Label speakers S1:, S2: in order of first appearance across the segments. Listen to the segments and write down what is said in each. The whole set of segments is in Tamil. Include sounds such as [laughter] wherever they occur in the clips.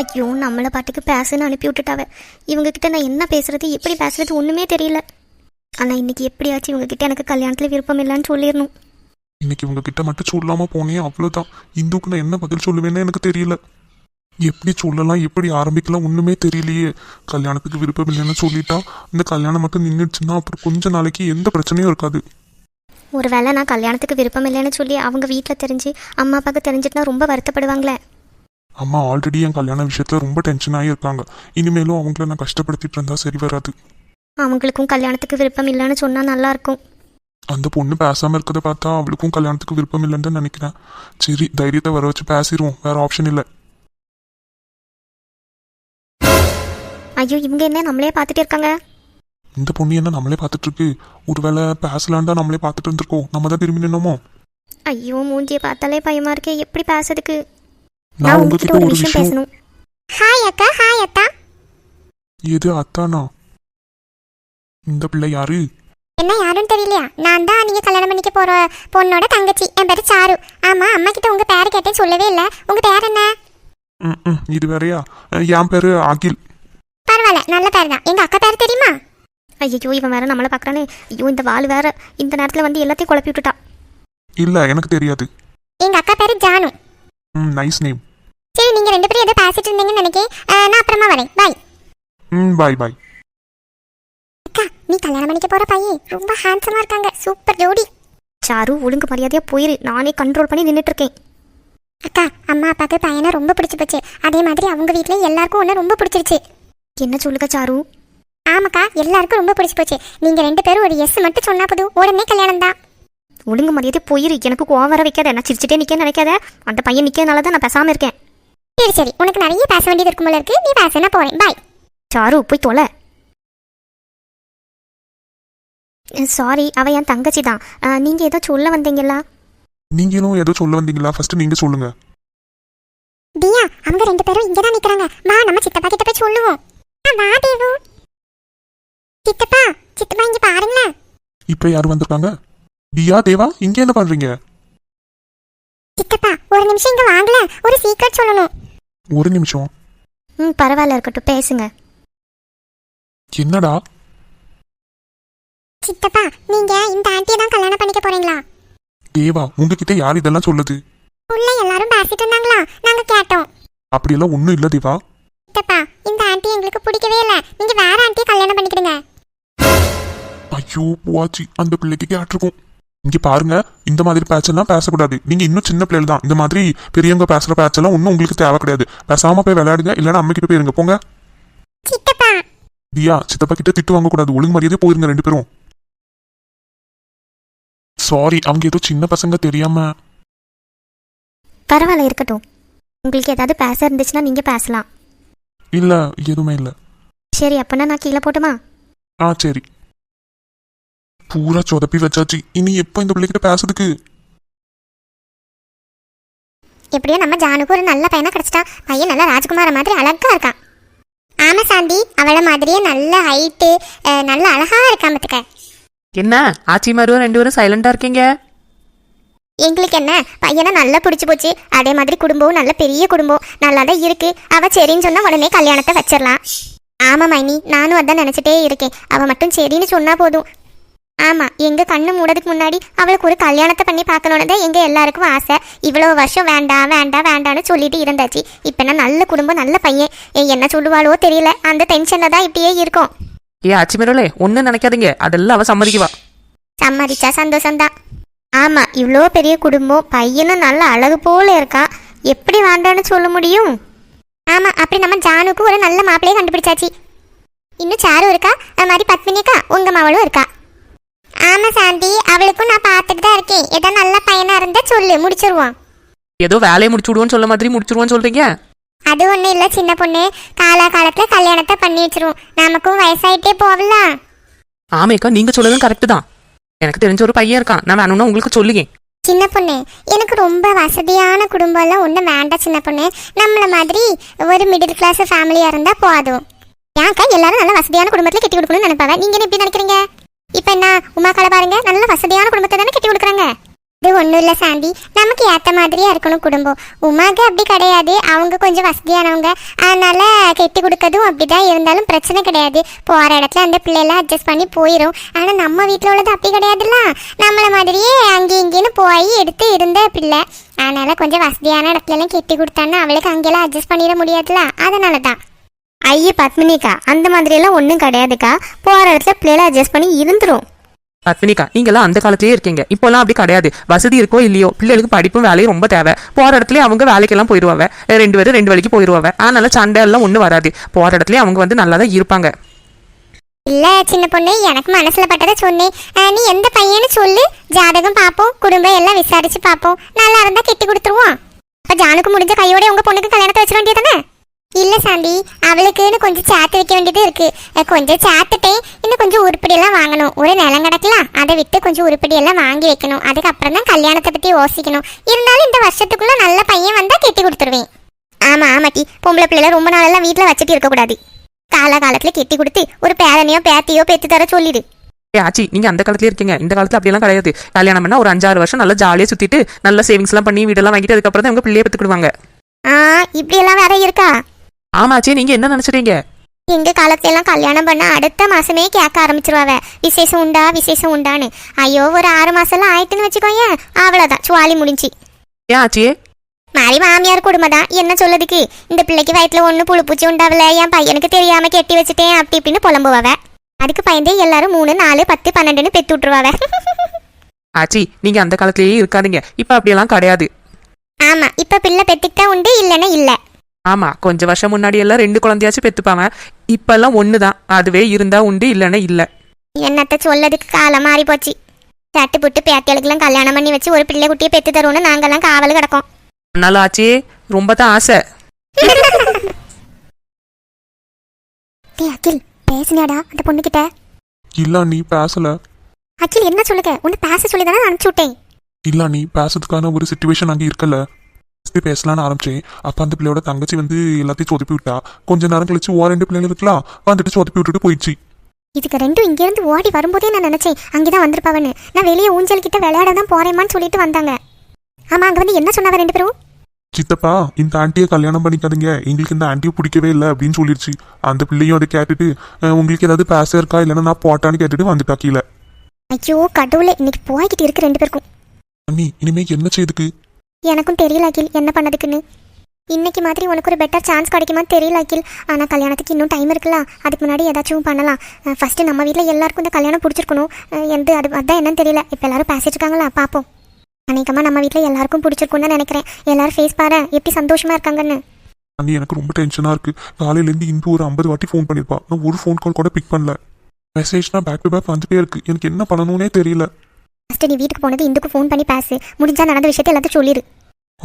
S1: ஐயோ நம்மளை பாட்டுக்கு பேசுன்னு அனுப்பி விட்டுட்டாவ. இவங்க கிட்ட நான் என்ன பேசுறது எப்படி பேசுறது ஒன்றுமே தெரியல. ஆனால் இன்னைக்கு எப்படியாச்சும் இவங்க கிட்ட எனக்கு கல்யாணத்தில் விருப்பம் இல்லைன்னு சொல்லிடணும்.
S2: இன்னைக்கு இவங்க கிட்ட மட்டும் சொல்லாம போனே அவ்வளவுதான். இந்துக்கு நான் என்ன பதில் சொல்லுவேன்னு எனக்கு தெரியல. எப்படி சொல்லலாம் எப்படி ஆரம்பிக்கலாம் ஒண்ணுமே தெரியலையே. கல்யாணத்துக்கு விருப்பம் இல்லைன்னு சொல்லிட்டா இந்த கல்யாணம் மட்டும் நின்றுச்சுன்னா அப்புறம் கொஞ்ச நாளைக்கு எந்த பிரச்சனையும் இருக்காது.
S1: ஒரு வேளை நான் கல்யாணத்துக்கு விருப்பம் இல்லைன்னு சொல்லி அவங்க வீட்டில் தெரிஞ்சு அம்மா அப்பாவுக்கு தெரிஞ்சிட்டுனா ரொம்ப வருத்தப்படுவாங்களே.
S2: அம்மா ஆல்ரெடி என் கல்யாண விஷயத்துல ரொம்ப டென்ஷன் ஆகி இருக்காங்க. இனிமேலும் அவங்கள நான் கஷ்டப்படுத்திட்டு இருந்தா சரி வராது.
S1: அவங்களுக்கும் கல்யாணத்துக்கு விருப்பம் இல்லைன்னு சொன்னால் நல்லா இருக்கும்.
S2: அந்த பொண்ணு பேசாம இருக்கதை பார்த்தா அவளுக்கும் கல்யாணத்துக்கு விருப்பம் இல்லைன்னு தான் நினைக்கிறேன். சரி தைரியத்தை வர வச்சு பேசிடுவோம் வேற ஆப்ஷன் இல்லை.
S1: ஐயோ இவங்க என்ன நம்மளே பார்த்துட்டு இருக்காங்க?
S2: இந்த பொண்ணு என்ன நம்மளே பார்த்துட்டு இருக்கு? ஒருவேளை பேசலான்னு தான் நம்மளே பார்த்துட்டு இருந்திருக்கோம். நம்ம தான் திரும்பி நின்னோமோ?
S1: ஐயோ மூஞ்சியை பார்த்தாலே பயமா இருக்கே. எப்படி பேசுறதுக்கு?
S2: நான் உங்ககிட்ட ஒரு விஷயம்
S1: பேசணும் ஹாய் அக்கா ஹாய் அத்தா.
S2: எது அத்தானா? இந்த பிள்ளை யாரு?
S3: என்ன யாருன்னு தெரியலையா? நான் தான் நீங்க கல்யாணம் பண்ணிக்க போற பொண்ணோட தங்கச்சி. என் பேரு சாரு. ஆமா அம்மா கிட்ட உங்க பேரை கேட்டேன் சொல்லவே இல்ல. உங்க பேர் என்ன?
S2: ம், ம், இது வேறயா? என் பேரு அகில்.
S3: பரவாயில்ல நல்ல பேர் தான். எங்க அக்கா பேர் தெரியுமா?
S1: ஐயோ இவன் வேற நம்மளை பார்க்கறானே ஐயோ இந்த வாள் வேற இந்த நேரத்தில் வந்து எல்லாத்தையும் குழப்பி விட்டுட்டா.
S2: இல்ல எனக்கு தெரியாது.
S3: எங்க அக்கா பேரு ஜானு.
S2: ம் நைஸ் நேம்
S3: சரி நீங்க ரெண்டு பேரும் ஏதோ பேசிட்டு இருந்தீங்கன்னு நினைக்கிறேன். நான் அப்புறமா வரேன். பாய்
S2: ம் பாய் பாய்
S3: அக்கா நீ கல்யாணம் பண்ணிக்க போற பையன். ரொம்ப ஹேண்ட்ஸமா இருக்காங்க. சூப்பர் ஜோடி.
S1: சாரு ஒழுங்கு மரியாதையா போயிரு. நானே கண்ட்ரோல் பண்ணி நின்றுட்டு இருக்கேன்
S3: அக்கா அம்மா அப்பாக்கு பையனை ரொம்ப பிடிச்சு போச்சு. அதே மாதிரி அவங்க வீட்ல எல்லாருக்கும் ஒன்று ரொம்ப பிடிச்சிருச்சு.
S1: என்ன சொல்லுங்க சாரு?
S3: ஆமாக்கா எல்லாருக்கும் ரொம்ப பிடிச்சு போச்சு. நீங்க ரெண்டு பேரும் ஒரு எஸ் மட்டும் சொன்னா போதும். உடனே கல்யாணம் தான்
S1: ஒழுங்கு மரியாதையா போயிரு எனக்கு கோவம் வர வைக்காத. நான் சிரிச்சிட்டே நிக்க நினைக்காத. அந்த பையன் நிக்கிறதுனால தான் நான் பேசாம இருக்கேன்.
S3: சரி சரி. உனக்கு நிறைய பேச வேண்டியது இருக்கும் போல இருக்கு. நீ பேச நான் போறேன். பாய்
S1: சாரு போய் தொலை. சாரி அவ என் தங்கச்சி தான். நீங்க ஏதோ சொல்ல வந்தீங்களா?
S2: நீங்களும் ஏதோ சொல்ல வந்தீங்களா? ஃபர்ஸ்ட் நீங்க சொல்லுங்க.
S3: தியா அவங்க ரெண்டு பேரும் இங்க தான் நிக்கறாங்க. வா நம்ம சித்தப்பா கிட்ட போய் சொல்லுவோம். ஆ, வா தேவு. சித்தப்பா சித்தப்பா இங்க பாருங்களேன்.
S2: இப்போ யார் வந்திருக்காங்க? தியா தேவா இங்க என்ன பண்றீங்க?
S3: சித்தப்பா ஒரு நிமிஷம் இங்க வாங்கல ஒரு சீக்ரெட் சொல்லணும்.
S2: ஒரு நிமிஷம்.
S1: ம் பரவாயில்ல இருக்கட்டும் பேசுங்க.
S2: என்னடா?
S3: சித்தப்பா நீங்க இந்த ஆண்டியை தான் கல்யாணம் பண்ணிக்க போறீங்களா?
S2: தேவா உங்ககிட்ட யார் இதெல்லாம் சொல்லுது?
S3: உள்ள எல்லாரும் பேசிட்டு இருந்தாங்களா? நாங்க கேட்டோம்.
S2: அப்படியெல்லாம் ஒன்றும் இல்லை தேவா.
S3: சித்தப்பா இந்த ஆண்டி எங்களுக்கு பிடிக்கவே இல்ல. நீங்க வேற ஆண்டியை கல்யாணம் பண்ணிக்கிடுங்க.
S2: ஐயோ போச்சு. அந்த பிள்ளைக்கு கேட்டிருக்கும். இங்க பாருங்க இந்த மாதிரி பேச்செல்லாம் பேசக்கூடாது. நீங்க இன்னும் சின்ன பிள்ளைகள் தான். இந்த மாதிரி பெரியவங்க பேசுற பேச்செல்லாம் ஒன்றும் உங்களுக்கு தேவை கிடையாது. பேசாம போய் விளையாடுங்க இல்லைன்னா அம்மா கிட்ட போயிருங்க. போங்க.
S3: சித்தப்பா.
S2: தியா சித்தப்பா கிட்ட திட்டு வாங்கக்கூடாது. ஒழுங்கு மரியாதையே போயிருங்க ரெண்டு பேரும். சாரி அவங்க ஏதோ சின்ன பசங்க தெரியாம.
S1: பரவாயில்ல இருக்கட்டும். உங்களுக்கு ஏதாவது பேச இருந்துச்சுன்னா நீங்க பேசலாம்.
S2: இல்ல எதுவுமே இல்ல.
S1: சரி அப்பனா நான் கீழே போட்டுமா?
S2: ஆ சரி. பூரா சொதப்பி வச்சாச்சு. இனி எப்போ இந்த பிள்ளைகிட்ட பேசுறதுக்கு?
S3: எப்படியோ நம்ம ஜானுக்கு ஒரு நல்ல பையனா கிடைச்சிட்டா. பையன் நல்லா ராஜகுமார மாதிரி அழகா இருக்கான். ஆமா சாந்தி. அவளை மாதிரியே நல்ல ஹைட்டு நல்ல அழகா இருக்கான் பத்துக்க.
S4: என்ன? ஆச்சி மருவம் ரெண்டு பேரும் சைலண்டா இருக்கீங்க?
S3: எங்களுக்கு என்ன? பையனை நல்லா பிடிச்சி போச்சு. அதே மாதிரி குடும்பம் நல்ல பெரிய குடும்பம். நல்லா தான் இருக்கு. அவ சரின்னு சொன்னா உடனே கல்யாணத்தை வச்சிடலாம். ஆமா மைனி. நானும் அதான் நினைச்சிட்டே இருக்கேன். அவ மட்டும் சரின்னு சொன்னா போதும். ஆமா எங்க கண்ணு மூடதுக்கு முன்னாடி அவளுக்கு ஒரு கல்யாணத்தை பண்ணி பார்க்கணுன்னு தான் எங்க எல்லாருக்கும் ஆசை. இவ்வளவு வருஷம் வேண்டாம் வேண்டாம் வேண்டாம்னு சொல்லிட்டு இருந்தாச்சு. இப்ப நான் நல்ல குடும்பம் நல்ல பையன். என்ன சொல்லுவாளோ தெரியல. அந்த டென்ஷன்ல தான் இப்படியே இருக்கும்.
S4: ஏ ஆச்சி மருவலே ஒன்றும் நினைக்காதீங்க. அதெல்லாம் அவ சம்மதிக்குவா.
S3: சம்மதிச்சா சந்தோஷம்தான்.
S1: ஆமா இவ்வளோ பெரிய குடும்பம் பையனும் நல்ல அழகு போல இருக்கான் எப்படி வேண்டான்னு சொல்ல முடியும்?
S3: ஆமா அப்படி நம்ம ஜானுக்கு ஒரு நல்ல மாப்பிள்ளையை கண்டுபிடிச்சாச்சு. இன்னும் சாரும் இருக்கா? அது மாதிரி பத்மினி அக்கா உங்க மவளும் இருக்கா? ஆமா சாந்தி அவளுக்கும் நான் பார்த்துட்டு தான் இருக்கேன். ஏதோ நல்ல பையனா இருந்தா சொல்லு முடிச்சிருவோம்.
S4: ஏதோ வேலையை முடிச்சு விடுவோன்னு சொல்ல மாதிரி முடிச்சிருவோன்னு சொல்றீங்க?
S3: அது ஒண்ணும் இல்ல சின்ன பொண்ணு. காலா காலத்துல கல்யாணத்தை பண்ணி வச்சிருவோம். நமக்கும் வயசாயிட்டே போகல
S4: ஆமேக்கா நீங்க சொல்லதும் கரெக்டு தான். எனக்கு தெரிஞ்ச ஒரு பையன் இருக்கான். நான் வேணும்னா உங்களுக்கு சொல்லுங்க
S3: சின்ன பொண்ணு எனக்கு ரொம்ப வசதியான குடும்பம் எல்லாம் ஒன்றும் வேண்டாம் சின்ன பொண்ணு. நம்மள மாதிரி ஒரு மிடில் கிளாஸ் ஃபேமிலியா இருந்தா போதும். ஏன்க்கா எல்லாரும் நல்ல வசதியான குடும்பத்துல கட்டி கொடுக்கணும்னு நினைப்பாங்க. நீங்க என்ன எப்படி நினைக்கிறீங்க? இப்ப என்ன உமாக்கால பாருங்க நல்ல வசதியான குடும்பத்தை தானே கட்டி கொடுக்குறாங்க. இது ஒன்றும் இல்லை சாந்தி நமக்கு ஏற்ற மாதிரியா இருக்கணும் குடும்பம். உமாக்கு அப்படி கிடையாது அவங்க கொஞ்சம் வசதியானவங்க. அதனால கட்டி கொடுக்கறதும் அப்படிதான் இருந்தாலும் பிரச்சனை கிடையாது. போகிற இடத்துல அந்த பிள்ளைலாம் அட்ஜஸ்ட் பண்ணி போயிடும் ஆனால் நம்ம வீட்டில் உள்ளது அப்படி கிடையாதுல்ல. நம்மள மாதிரியே அங்கே இங்கேன்னு போய் எடுத்து இருந்த பிள்ளை. அதனால கொஞ்சம் வசதியான இடத்துல எல்லாம் கெட்டி கொடுத்தான்னா அவளுக்கு அங்கெல்லாம் அட்ஜஸ்ட் பண்ணிட முடியாதுல்ல. அதனால தான்
S1: ஐயே பத்மினிக்கா அந்த மாதிரியெல்லாம் ஒன்றும் கிடையாதுக்கா. போகிற இடத்துல பிள்ளைகளை அட்ஜஸ்ட் பண்ணி இருந்துரும்.
S4: பத்மினிக்கா நீங்களாம் அந்த காலத்திலேயே இருக்கீங்க. இப்போலாம் அப்படி கிடையாது. வசதி இருக்கோ இல்லையோ பிள்ளைகளுக்கு படிப்பும் வேலையும் ரொம்ப தேவை. போற இடத்துல அவங்க வேலைக்கெல்லாம் போயிடுவாங்க. ரெண்டு பேரும் ரெண்டு வேலைக்கு போயிடுவாங்க. அதனால சண்டை எல்லாம் ஒன்றும் வராது. போற இடத்துல அவங்க வந்து நல்லா தான் இருப்பாங்க.
S3: இல்ல சின்ன பொண்ணு எனக்கு மனசுல பட்டதை சொன்னேன். நீ எந்த பையன்னு சொல்லு. ஜாதகம் பார்ப்போம். குடும்பம் எல்லாம் விசாரிச்சு பார்ப்போம். நல்லா இருந்தா கெட்டி கொடுத்துருவோம். அப்ப ஜானுக்கு முடிஞ்ச கையோட உங்க பொண்ணுக்கு கல்யாணத்தை வச்சிட வேண்டியதானே இல்ல சாந்தி அவளுக்குன்னு கொஞ்சம் சேர்த்து வைக்க வேண்டியது இருக்கு. கொஞ்சம் சேர்த்துட்டேன் இன்னும் கொஞ்சம் உருப்படி எல்லாம் வாங்கணும். ஒரு நிலம் கிடக்கலாம். அதை விட்டு கொஞ்சம் உருப்படி எல்லாம் வாங்கி வைக்கணும். அதுக்கப்புறம் தான் கல்யாணத்தை பத்தி யோசிக்கணும். இருந்தாலும் இந்த வருஷத்துக்குள்ள நல்ல பையன் வந்தா கெட்டி கொடுத்துருவேன். ஆமா ஆமாட்டி. பொம்பளை பிள்ளைல ரொம்ப நாளெல்லாம் வீட்டுல வச்சுட்டு இருக்கக்கூடாது காலகாலத்துல கெட்டி கொடுத்து ஒரு பேரனையோ பேத்தியோ பெத்து தர சொல்லிடு.
S4: ஏ ஆச்சி நீங்க அந்த காலத்துல இருக்கீங்க. இந்த காலத்துல அப்படியெல்லாம் கிடையாது. கல்யாணம் பண்ணா ஒரு அஞ்சாறு வருஷம் நல்லா ஜாலியா சுத்திட்டு நல்ல சேவிங்ஸ் எல்லாம் பண்ணி வீடெல்லாம் வாங்கிட்டு அதுக்கப்புறம் தான் அவங்க பிள்ளைய பெற்றுக்கிடுவாங்க
S3: ஆ இப்படி எல்லாம் வேற இருக்கா?
S4: ஆமா ஆச்சி நீங்க என்ன நினைச்சிட்டீங்க?
S3: எங்க காலத்துல எல்லாம் கல்யாணம் பண்ண அடுத்த மாசமே கேட்க ஆரம்பிச்சிருவாவ. விசேஷம் உண்டா விசேஷம் உண்டான்னு. ஐயோ ஒரு ஆறு மாசம் எல்லாம் ஆயிட்டுன்னு வச்சுக்கோயேன். அவ்வளவுதான் சுவாலி முடிஞ்சு.
S4: ஏன் ஆச்சியே
S3: மாறி மாமியார் குடும்பம் தான் என்ன சொல்லதுக்கு? இந்த பிள்ளைக்கு வயிற்றுல ஒண்ணு புழு பூச்சி உண்டாவல என் பையனுக்கு தெரியாம கெட்டி வச்சுட்டேன் அப்படி இப்படின்னு புலம்புவாவ. அதுக்கு பயந்தே எல்லாரும் மூணு நாலு பத்து பன்னெண்டுன்னு பெத்து விட்டுருவாவ.
S4: ஆச்சி நீங்க அந்த காலத்திலேயே இருக்காதீங்க. இப்ப அப்படியெல்லாம் கிடையாது.
S3: ஆமா இப்ப பிள்ளை பெத்துக்கிட்டா உண்டு இல்லைன்னா இல்ல.
S4: ஆமா கொஞ்ச வருஷம் முன்னாடி எல்லாம் ரெண்டு குழந்தையாச்சும் பெத்துப்பாங்க. இப்பெல்லாம் ஒண்ணுதான். அதுவே இருந்தா உண்டு இல்லைன்னா இல்ல.
S3: என்னத்த சொல்லதுக்கு காலம் மாறி போச்சு தட்டு புட்டு பேத்தியலுக்கெல்லாம் கல்யாணம் பண்ணி வச்சு ஒரு பிள்ளை குட்டியை பெத்து தருவோம்னு நாங்கெல்லாம் காவல் கிடக்கோம்.
S4: அதனால ஆச்சியே ரொம்ப தான் ஆசை. [laughs]
S3: டேய் அகில் பேசினாடா அந்த பொண்ணுகிட்ட?
S2: இல்ல நீ பேசல.
S3: அகில் என்ன சொல்லுங்க உன்னை பேச சொல்லி தானே அனுப்பிச்சு விட்டேன்.
S2: இல்ல நீ பேசுறதுக்கான ஒரு சுச்சுவேஷன் அங்கே இருக்கல. First பேசலாம்னு ஆரம்பிச்சேன். அப்ப அந்த பிள்ளையோட தங்கச்சி வந்து எல்லாத்தையும் சொதப்பி விட்டா. கொஞ்ச நேரம் கழிச்சு ஓ ரெண்டு பிள்ளைங்க இருக்கலாம். வந்துட்டு சொதப்பி விட்டுட்டு போயிடுச்சு.
S3: இதுக்கு ரெண்டும் இங்கேருந்து ஓடி வரும்போதே நான் நினைச்சேன் அங்கேதான் வந்திருப்பாவன்னு. நான் வெளியே ஊஞ்சல் கிட்ட விளையாட தான் போறேமான்னு சொல்லிட்டு வந்தாங்க. ஆமா அங்க வந்து என்ன சொன்னாவ ரெண்டு பேரும்?
S2: சித்தப்பா இந்த ஆண்டியை கல்யாணம் பண்ணிக்காதீங்க. எங்களுக்கு இந்த ஆண்டியை பிடிக்கவே இல்லை அப்படின்னு சொல்லிடுச்சு. அந்த பிள்ளையும் அதை கேட்டுட்டு "அஹ், உங்களுக்கு ஏதாவது பேச இருக்கா? இல்லைன்னா நான் போட்டான்னு கேட்டுட்டு வந்துட்டா கீழே.
S3: ஐயோ கடவுளே இன்னைக்கு போய்கிட்டு இருக்கு ரெண்டு பேருக்கும்.
S2: அண்ணி இனிமே என்ன செய்யுதுக்கு
S3: எனக்கும் தெரியல அகில். என்ன பண்ணதுக்குன்னு? இன்னைக்கு மாதிரி உனக்கு ஒரு பெட்டர் சான்ஸ் கிடைக்குமா தெரியல அகில். ஆனால் கல்யாணத்துக்கு இன்னும் டைம் இருக்குல்ல. அதுக்கு முன்னாடி ஏதாச்சும் பண்ணலாம். ஃபஸ்ட்டு நம்ம வீட்டில் எல்லாருக்கும் இந்த கல்யாணம் பிடிச்சிருக்கணும். எந்த அது அதான் என்னன்னு தெரியல. இப்போ எல்லாரும் பேசிட்டு இருக்காங்களா? பார்ப்போம் அநேகமாக நம்ம வீட்டில் எல்லாருக்கும் பிடிச்சிருக்கும்னு தான் நினைக்கிறேன். எல்லாரும் ஃபேஸ் பாரு எப்படி சந்தோஷமா இருக்காங்கன்னு.
S2: அண்ணி எனக்கு ரொம்ப டென்ஷனாக இருக்குது காலையிலேருந்து இன்னும் இந்து ஒரு ஐம்பது வாட்டி ஃபோன் பண்ணியிருப்பா நான் ஒரு ஃபோன் கால் கூட பிக் பண்ணல. மெசேஜ்னா பேக் டு பேக் வந்துட்டே இருக்குது எனக்கு என்ன பண்ணணும்னே தெரியல.
S3: ஃபர்ஸ்ட் நீ வீட்டுக்கு போனது இந்துக்கு ஃபோன் பண்ணி பேசு. முடிஞ்சா நடந்த விஷயத்தை எல்லாத்தையும் சொல்லிடு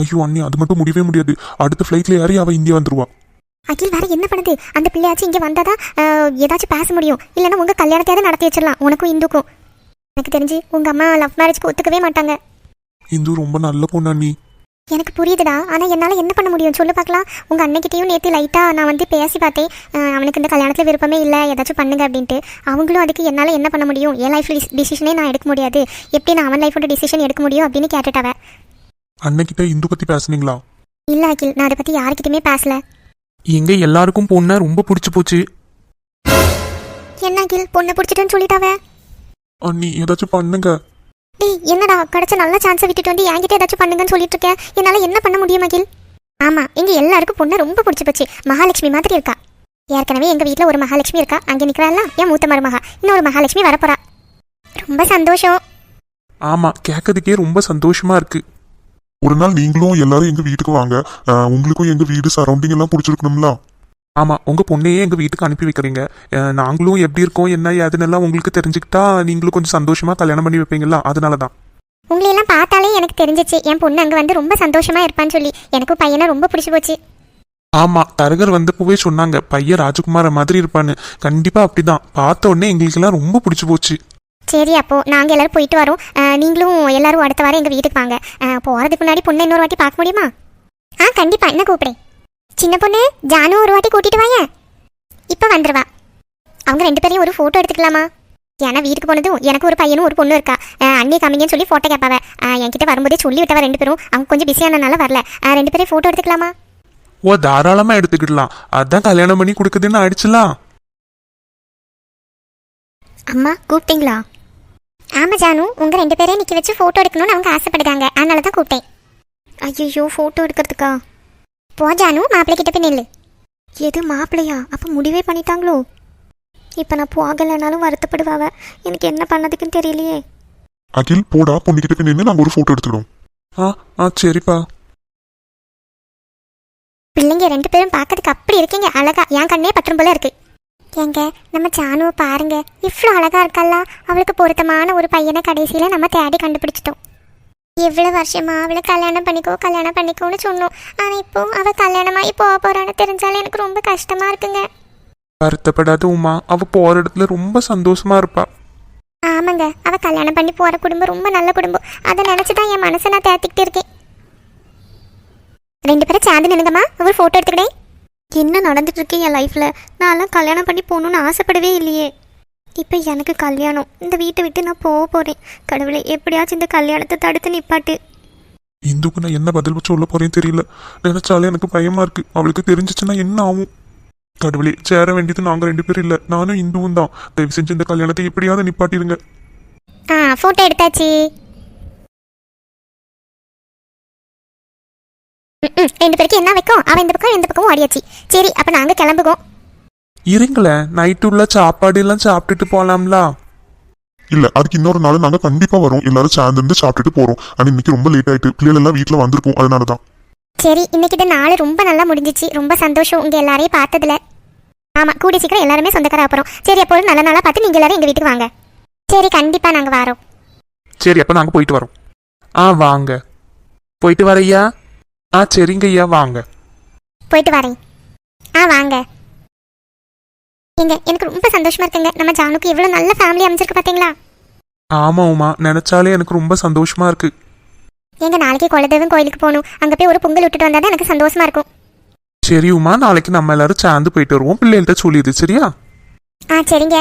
S2: ஐயோ அண்ணி அது மட்டும் முடியவே முடியாது. அடுத்த ஃப்ளைட்ல ஏறி அவ இந்தியா வந்துருவா.
S3: அகில் வேற என்ன பண்ணுது? அந்த பிள்ளையாச்சும் இங்கே வந்தாதான் ஏதாச்சும் பேச முடியும். இல்லைன்னா உங்க கல்யாணத்தையாவது நடத்தி வச்சிடலாம். உனக்கும் இந்துக்கும். எனக்கு தெரிஞ்சு உங்க அம்மா லவ் மேரேஜ்க்கு ஒத்துக்கவே மாட்டாங்க.
S2: இந்து ரொம்ப நல்ல பொண்ணு அண்ணி.
S3: எனக்கு புரியுதுடா. ஆனால் என்னால் என்ன பண்ண முடியும்? சொல்லு பார்க்கலாம். உங்கள் அன்னைக்கிட்டேயும் நேற்று லைட்டாக நான் வந்து பேசி பார்த்தேன். அவனுக்கு இந்த கல்யாணத்தில் விருப்பமே இல்லை. ஏதாச்சும் பண்ணுங்க அப்படின்ட்டு. அவங்களும் அதுக்கு என்னால் என்ன பண்ண முடியும்? என் லைஃப் டிசிஷனே நான் எடுக்க முடியாது. எப்படி நான் அவன் லைஃபோட டிசிஷன் எடுக்க முடியும் அப்படின்னு கேட்டுட்டாவ.
S2: அன்னைக்கிட்ட இந்து பத்தி பேசுனீங்களா?
S3: இல்லை அகில். நான் அதை பற்றி யாருக்கிட்டையுமே பேசல.
S4: எங்க எல்லாருக்கும் பொண்ணை ரொம்ப பிடிச்சு போச்சு.
S3: என்ன அகில்? பொண்ணை பிடிச்சிட்டுன்னு சொல்லிட்டாவ?
S2: அண்ணி ஏதாச்சும் பண்ணுங்க.
S3: டேய் என்னடா கிடைச்ச நல்ல சான்ஸை விட்டுட்டு வந்து என்கிட்ட ஏதாச்சும் பண்ணுங்கன்னு சொல்லிட்டு இருக்கேன் என்னால் என்ன பண்ண முடியும் அகில்? ஆமாம் எங்க எல்லாருக்கும் பொண்ணை ரொம்ப பிடிச்சி போச்சு. மகாலட்சுமி மாதிரி இருக்கா. ஏற்கனவே எங்கள் வீட்டில் ஒரு மகாலட்சுமி இருக்கா. அங்கே நிற்கிறாள்ல என் மூத்த மருமகா. இன்னொரு மகாலட்சுமி வரப்போறா. ரொம்ப சந்தோஷம்.
S2: ஆமா கேட்கறதுக்கே ரொம்ப சந்தோஷமா இருக்கு.
S5: ஒரு நாள் நீங்களும் எல்லாரும் எங்க வீட்டுக்கு வாங்க. அஹ், உங்களுக்கும் எங்க வீடு சரௌண்டிங் எல்லாம் பிடிச்சிருக்கணும்ல?
S2: ஆமா உங்க பொண்ணையே எங்க வீட்டுக்கு அனுப்பி வைக்கிறீங்க. நாங்களும் எப்படி இருக்கோம் என்ன ஏதுன்னெல்லாம் உங்களுக்கு தெரிஞ்சுக்கிட்டா நீங்களும் கொஞ்சம் சந்தோஷமா கல்யாணம் பண்ணி வைப்பீங்களா? அதனாலதான்.
S3: உங்களையெல்லாம் பார்த்தாலே எனக்கு தெரிஞ்சிச்சு. என் பொண்ணு அங்கே வந்து ரொம்ப சந்தோஷமா இருப்பான்னு சொல்லி. எனக்கும் பையனை ரொம்ப பிடிச்சி போச்சு.
S2: ஆமா தரகர் வந்தப்பவே சொன்னாங்க பையன் ராஜகுமார மாதிரி இருப்பான்னு. கண்டிப்பா அப்படிதான். பார்த்த உடனே எங்களுக்கெல்லாம் ரொம்ப பிடிச்சு போச்சு.
S3: சரி அப்போ நாங்கள் எல்லாரும் போயிட்டு வரோம். நீங்களும் எல்லாரும் அடுத்த வாரம் எங்கள் வீட்டுக்கு வாங்க. அஹ், போறதுக்கு முன்னாடி பொண்ணை இன்னொரு வாட்டி பார்க்க முடியுமா? ஆ கண்டிப்பா. என்ன கூப்பிடேன் சின்ன பொண்ணு ஜானு ஒரு வாட்டி கூட்டிட்டு வாங்க. இப்போ வந்துருவா. அவங்க ரெண்டு பேரையும் ஒரு ஃபோட்டோ எடுத்துக்கலாமா? ஏன்னா வீட்டுக்கு போனதும் எனக்கு ஒரு பையனும் ஒரு பொண்ணு இருக்கா. அண்ணி காமிங்கன்னு சொல்லி ஃபோட்டோ கேட்பாவ. என்கிட்ட வரும்போதே சொல்லி விட்டவ ரெண்டு பேரும். அவங்க கொஞ்சம் பிஸியானனால வரல. ரெண்டு பேரும் ஃபோட்டோ எடுத்துக்கலாமா?
S2: ஓ தாராளமா எடுத்துக்கிடலாம். அதான் கல்யாணம் பண்ணி கொடுக்குதுன்னு ஆயிடுச்சுலாம்
S1: அம்மா கூப்பிட்டீங்களா?
S3: ஆமா ஜானு. உங்க ரெண்டு பேரையும் நிக்க வச்சு ஃபோட்டோ எடுக்கணும்னு அவங்க ஆசைப்படுறாங்க. அதனால தான் கூப்பிட்டேன்.
S1: ஐயோ ஃபோட்டோ எடுக்கிறதுக்கா?
S3: போ ஜானு மாப்பிள்ளை கிட்ட போய் நில்லு.
S1: எது மாப்பிள்ளையா? அப்போ முடிவே பண்ணிட்டாங்களோ? இப்போ நான் போகலைனாலும் வருத்தப்படுவாவ. எனக்கு என்ன பண்ணதுக்குன்னு தெரியலையே.
S5: அகில் போடா பொண்ணுகிட்ட போய் நின்று நாங்க ஒரு போட்டோ எடுத்துக்கிறோம்.
S2: ஆ ஆ சரிப்பா.
S3: பிள்ளைங்க ரெண்டு பேரும் பார்க்கறதுக்கு அப்படி இருக்கீங்க அழகா. என் கண்ணே பற்றும் போல இருக்கு. ஏங்க நம்ம ஜானுவை பாருங்க. இவ்வளோ அழகா இருக்கல்ல அவளுக்கு பொருத்தமான ஒரு பையனை கடைசியில நம்ம தேடி கண்டுபிடிச்சிட்டோம். எவ்வளவு வருஷமா அவளை கல்யாணம் பண்ணிக்கோ கல்யாணம் பண்ணிக்கோன்னு சொன்னோம். ஆனா இப்போ அவ கல்யாணமாகி போக போறான்னு தெரிஞ்சாலே எனக்கு ரொம்ப கஷ்டமா இருக்குங்க.
S2: வருத்தப்படாத உமா. அவ போற இடத்துல ரொம்ப சந்தோஷமா இருப்பா.
S3: ஆமாங்க. அவ கல்யாணம் பண்ணி போற குடும்பம் ரொம்ப நல்ல குடும்பம். அதை நினைச்சுதான் என் மனசை நான் தேத்திக்கிட்டு இருக்கேன். ரெண்டு பேரும் சேர்ந்து நின்னுங்கம்மா ஒரு போட்டோ எடுத்துக்கிட்டேன்
S1: என்ன நடந்துட்டு இருக்கு என் லைஃப்பில் நான்லாம் கல்யாணம் பண்ணி போகணுன்னு ஆசைப்படவே இல்லையே. இப்போ எனக்கு கல்யாணம். இந்த வீட்டை விட்டு நான் போக போகிறேன் கடவுளே எப்படியாச்சும் இந்த கல்யாணத்தை தடுத்து நிப்பாட்டு.
S2: இந்துக்கு நான் என்ன பதில் சொல்ல போறேன்னு தெரியல. நினைச்சாலே எனக்கு பயமா இருக்கு. அவளுக்கு தெரிஞ்சிச்சுன்னா என்ன ஆகும்? கடவுளே சேர வேண்டியது நாங்க ரெண்டு பேரும் இல்ல. நானும் இந்துவும் தான். தயவு செஞ்சு இந்த கல்யாணத்தை எப்படியாவது நிப்பாட்டிடுங்க.
S3: ஆ போட்டோ எடுத்தாச்சு. ரெண்டு பேருக்கு என்ன வைக்கும்? அவன் இந்த பக்கம் இந்த பக்கம் ஓடியாச்சு. சரி அப்ப நாங்க கிளம்புவோம்.
S2: இருங்களேன் நைட்டு உள்ள சாப்பாடு எல்லாம் சாப்பிட்டுட்டு போலாம்ல.
S5: இல்ல அதுக்கு இன்னொரு நாள் நாங்க கண்டிப்பா வரோம். எல்லாரும் சேர்ந்து இருந்து சாப்பிட்டுட்டு போறோம். ஆனா இன்னைக்கு ரொம்ப லேட் ஆயிட்டு பிள்ளைகள் எல்லாம் வீட்டுல வந்திருக்கும். அதனாலதான்.
S3: சரி இன்னைக்கு இந்த நாள் ரொம்ப நல்லா முடிஞ்சிச்சு. ரொம்ப சந்தோஷம். உங்க எல்லாரையும் பார்த்ததுல. ஆமா கூடிய சீக்கிரம் எல்லாருமே சொந்தக்கார அப்புறம் சரி அப்போ நல்ல நாளா பார்த்து நீங்க எல்லாரும் எங்க வீட்டுக்கு வாங்க. சரி கண்டிப்பா நாங்க வரோம்.
S2: சரி அப்ப நாங்க போயிட்டு வரோம். ஆ வாங்க. போயிட்டு வரையா ஆ சரிங்க ஐயா வாங்க.
S3: போயிட்டு வரேன். ஆ வாங்க. எங்க எனக்கு ரொம்ப சந்தோஷமா இருக்குங்க. நம்ம ஜானுக்கு எவ்வளவு நல்ல ஃபேமிலி அமைஞ்சிருக்கு பாத்தீங்களா?
S2: ஆமா உமா. நினைச்சாலே எனக்கு ரொம்ப சந்தோஷமா இருக்கு.
S3: எங்க நாளைக்கு குலதெய்வம் கோயிலுக்கு போகணும். அங்க போய் ஒரு பொங்கல் விட்டுட்டு வந்தா தான் எனக்கு சந்தோஷமா இருக்கும்.
S2: சரி உமா. நாளைக்கு நம்ம எல்லாரும் சேர்ந்து போயிட்டு வருவோம். பிள்ளைகள்கிட்ட சொல்லிடு சரியா?
S3: ஆ சரிங்க.